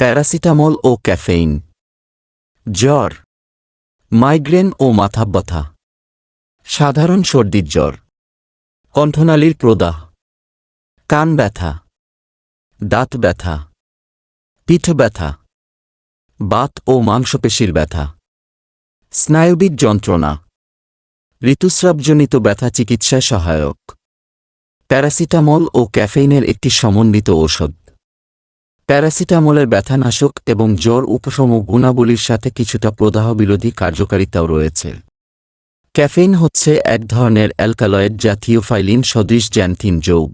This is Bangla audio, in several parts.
প্যারাসিটামল ও ক্যাফেইন। জ্বর, মাইগ্রেন ও মাথা ব্যথা। সাধারণ সর্দির জ্বর। কণ্ঠনালীর প্রদাহ। কান ব্যথা। দাঁত ব্যথা। পিঠ ব্যথা। বাত ও মাংসপেশির ব্যথা। স্নায়বিক যন্ত্রণা। ঋতুস্রাবজনিত ব্যথা চিকিৎসায় সহায়ক। প্যারাসিটামল ও ক্যাফেইনের একটি সমন্বিত ঔষধ। প্যারাসিটামলের ব্যথানাশক এবং জ্বর উপশম গুণাবলীর সাথে কিছুটা প্রদাহ বিরোধী কার্যকারিতাও রয়েছে। ক্যাফেইন হচ্ছে এক ধরনের অ্যালকালয়েড জাতীয় ফাইলিন সদৃশ জ্যান্থিন যৌগ।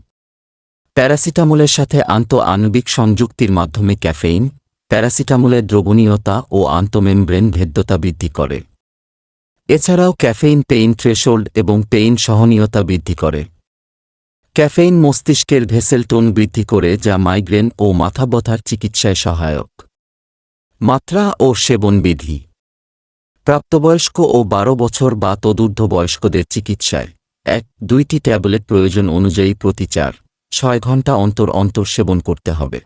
প্যারাসিটামলের সাথে আন্ত আণবিক সংযুক্তির মাধ্যমে ক্যাফেইন, প্যারাসিটামলের দ্রবণীয়তা ও আন্তমেমব্রেন ভেদ্যতা বৃদ্ধি করে। এছাড়াও ক্যাফেইন পেইন থ্রেশোল্ড এবং পেইন সহনীয়তা বৃদ্ধি করে। ক্যাফেইন মস্তিষ্কের ভেসেল টোন বৃদ্ধি করে, যা মাইগ্রেন ও মাথা ব্যথার চিকিৎসায় সহায়ক। মাত্রা ও সেবন বিধি প্রাপ্তবয়স্ক ও বারো বছর বা তদূর্ধ্ব বয়স্কদের চিকিৎসায়। এক, দুইটি ট্যাবলেট প্রয়োজন অনুযায়ী প্রতি চার, ছয় ঘণ্টা অন্তর অন্তর সেবন করতে হবে।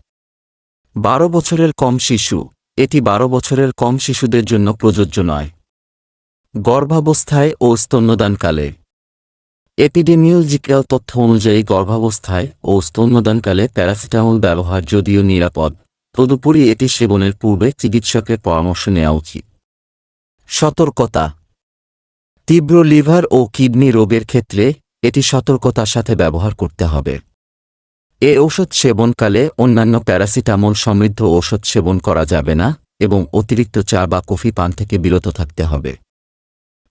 বারো বছরের কম শিশু। এটি বারো বছরের কম শিশুদের জন্য প্রযোজ্য নয়। গর্ভাবস্থায় ও স্তন্যদানকালে। এপিডেমিওলজিক্যাল তথ্য অনুযায়ী গর্ভাবস্থায় ও স্তন্যদানকালে প্যারাসিটামল ব্যবহার যদিও নিরাপদ। তদুপরি এটি সেবনের পূর্বে চিকিৎসকের পরামর্শ নেওয়া উচিত। সতর্কতা। তীব্র লিভার ও কিডনি রোগের ক্ষেত্রে এটি সতর্কতার সাথে ব্যবহার করতে হবে। এ ঔষধ সেবনকালে অন্যান্য প্যারাসিটামল সমৃদ্ধ ঔষধ সেবন করা যাবে না এবং অতিরিক্ত চা বা কফি পান থেকে বিরত থাকতে হবে।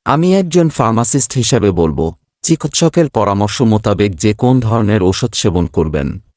আমি একজন ফার্মাসিস্ট হিসাবে বলব চিকিৎসকের পরামর্শ মোতাবেক যে কোন ধরনের ওষুধ সেবন করবেন।